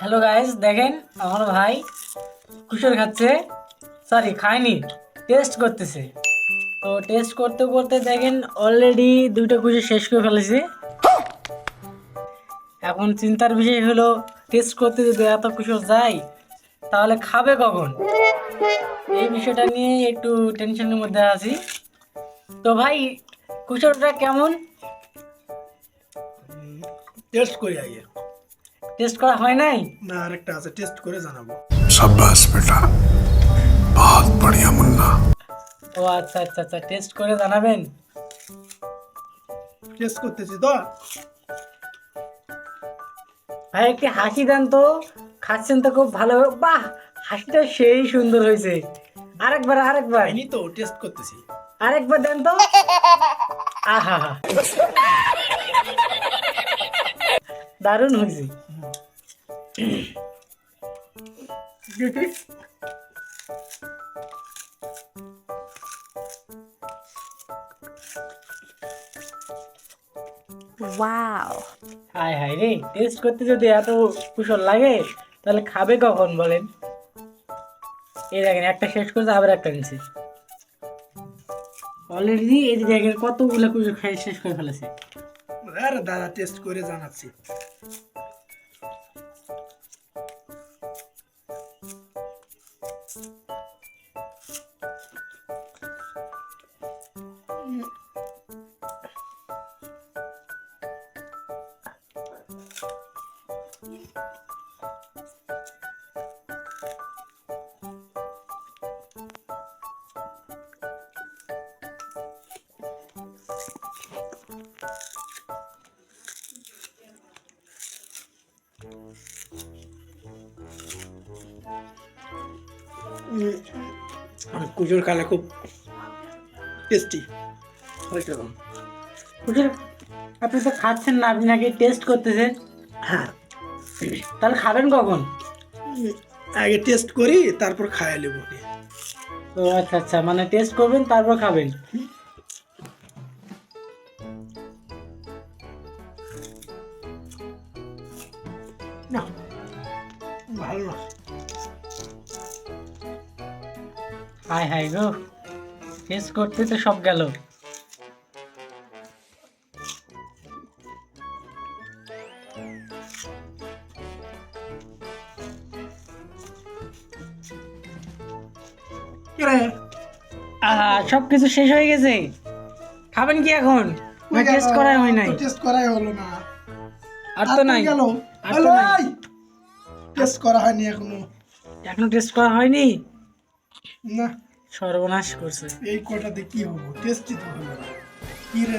Hello guys দেখেন, আমার ভাই কুশোর খাচ্ছে। সরি খায়নি টেস্ট করতেছে। তো টেস্ট করতে করতে দেখেন অলরেডি দুইটা কুশোর শেষ করে ফেলেছে। এখন চিন্তার বিষয় হলো টেস্ট করতে যদি এত কুশোর যায়, তাহলে খাবে কখন? এই বিষয়টা নিয়ে একটু টেনশনের মধ্যে আছি। তো ভাই কুশোরটা কেমন? টেস্ট করি আগে। টেস্ট করা হয় নাই? না আরেকটা আছে টেস্ট করে জানাব। সাব্বাস বেটা বহুত বড়িয়া মুন্না। ও আচ্ছা আচ্ছা আচ্ছা টেস্ট করে জানাবেন? টেস্ট করতেছি তো ভাই একটি হাসি দেন তো। খাচ্ছেন তো খুব ভালো। বাহ হাসিটা সেই সুন্দর হয়েছে। আরেকবার আরেকবার। আমি তো টেস্ট করতেছি। আরেকবার দেন তো। আহা। দারুণ হয়েছে। Wow. হায় হায় রে টেস্ট করতে যদি এত কুশল লাগে তাহলে খাবে কখন বলেন? এই দেখেন একটা শেষ করছে আবার একটা নিচ্ছে অলরেডি এই দেখেন কতগুলো কুশল খাই শেষ করে ফেলেছে। আরে দাদা টেস্ট করে জানাচ্ছি। কুজোর খালে খুব টেস্টি কুশল আপনি তো খাচ্ছেন না আপনি নাকি টেস্ট করতেছেন হ্যাঁ তাহলে খাবেন কখন? আগে টেস্ট করি তারপর খাইয়া নেব। ও আচ্ছা আচ্ছা মানে টেস্ট করবেন তারপর খাবেন। না ভালো না। হায় হায় গো টেস্ট করতে তো সব গেল। রে? আহা সব কিছু শেষ হয়ে গেছে। খাবেন কি এখন? না টেস্ট করা হয় নাই। টেস্ট করাই হলো না। আর তো নাই। গেল। আর তো নাই। টেস্ট করা হয়নি এখনও। এখনও টেস্ট করা হয়নি? না। সর্বনাশ করছে। এই কটাতে কি হব? টেস্টই তো হলো না। কি রে?